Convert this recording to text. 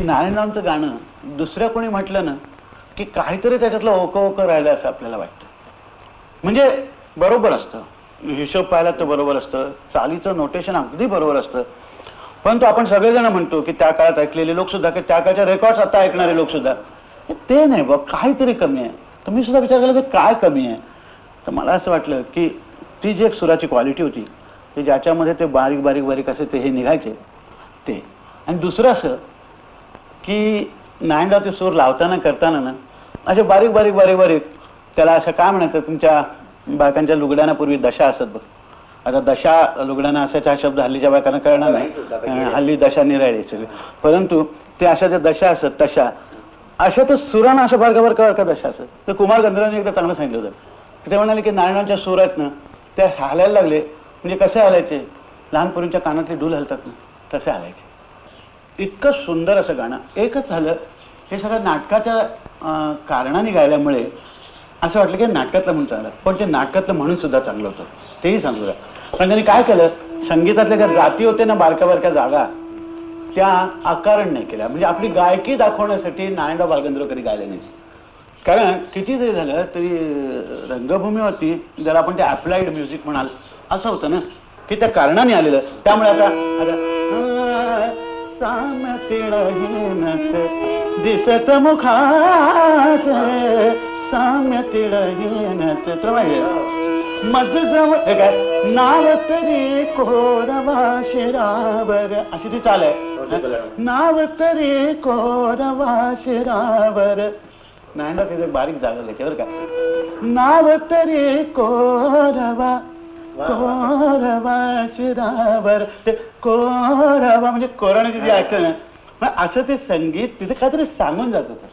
नारायणरावचं गाणं दुसऱ्या कोणी म्हटलं ना की काहीतरी त्याच्यातलं ओकं ओकं राहिलं असं आपल्याला वाटतं. म्हणजे बरोबर असतं. हिशोब पाहिला तर बरोबर असतं. चालीचं नोटेशन अगदी बरोबर असतं. परंतु आपण सगळेजण म्हणतो की त्या काळात ऐकलेले लोकसुद्धा की त्या काळच्या रेकॉर्ड्स आता ऐकणारे लोक सुद्धा. ते नाही बघ काहीतरी कमी आहे. तर मी सुद्धा विचार केला की काय कमी आहे? तर मला असं वाटलं की ती जी एक सुराची क्वालिटी होती की ज्याच्यामध्ये ते बारीक बारीक बारीक असे ते हे निघायचे ते. आणि दुसरं असं की नायनगावचे सूर लावताना करताना ना असे बारीक बारीक बारीक बारीक त्याला असं काय म्हणायचं तुमच्या बायकांच्या लुगड्यांना पूर्वी दशा असत बघ. आता दशा लुगड्यांना असायचा हा शब्द हल्लीच्या बायकांना कळणार नाही. हल्ली दशा निराळी सगळी परंतु ते अशा ज्या दशा असत तशा अशा तर सुरांना अशा बारका बारका बारका दशा असत तर कुमार गंधर्वांनी एकदा चांगलं सांगितलं होतं. की ते म्हणाले की नारायणाच्या सूर आहेत ना त्या हालायला लागले. म्हणजे कसे हालायचे? लहान पोरींच्या कानातले डूल हलतात ना तसे हालायचे. इतकं सुंदर असं गाणं. एकच झालं हे सगळं नाटकाच्या कारणाने गायल्यामुळे असं वाटलं की नाटकातलं म्हणून चांगलं पण ते नाटकातलं म्हणून सुद्धा चांगलं होतं. तेही सांगू द्या पण त्यांनी काय केलं? संगीतातल्या ज्या जाती होते ना बारक्या बारक्या जागा त्या आकारण नाही केल्या. म्हणजे आपली गायकी दाखवण्यासाठी नारायणराव बालगंधर्वकरी गायले नाही कारण किती जरी झालं तरी रंगभूमीवरती जर आपण ते अप्लाइड म्युझिक म्हणाल असं होतं ना की त्या कारणाने आलेलं. त्यामुळे आता आता साम्य तिळहीनच दिसत मुखात साम्य तिळहीनच तुला माहिती आहे? मज जवळ हे नाव तरी कोरवा शिरावर. अशी ती चाल आहे. नाव तरी कोरवा शिरावर. नाही ना बारीक जागा घ्यायची बरं का. नाव तरी कोरवा कोरवा शिरावर ते कोरवा म्हणजे कोराण्याचे जी ऐकलं असं ते संगीत तिथे काहीतरी सांगून जात होतं.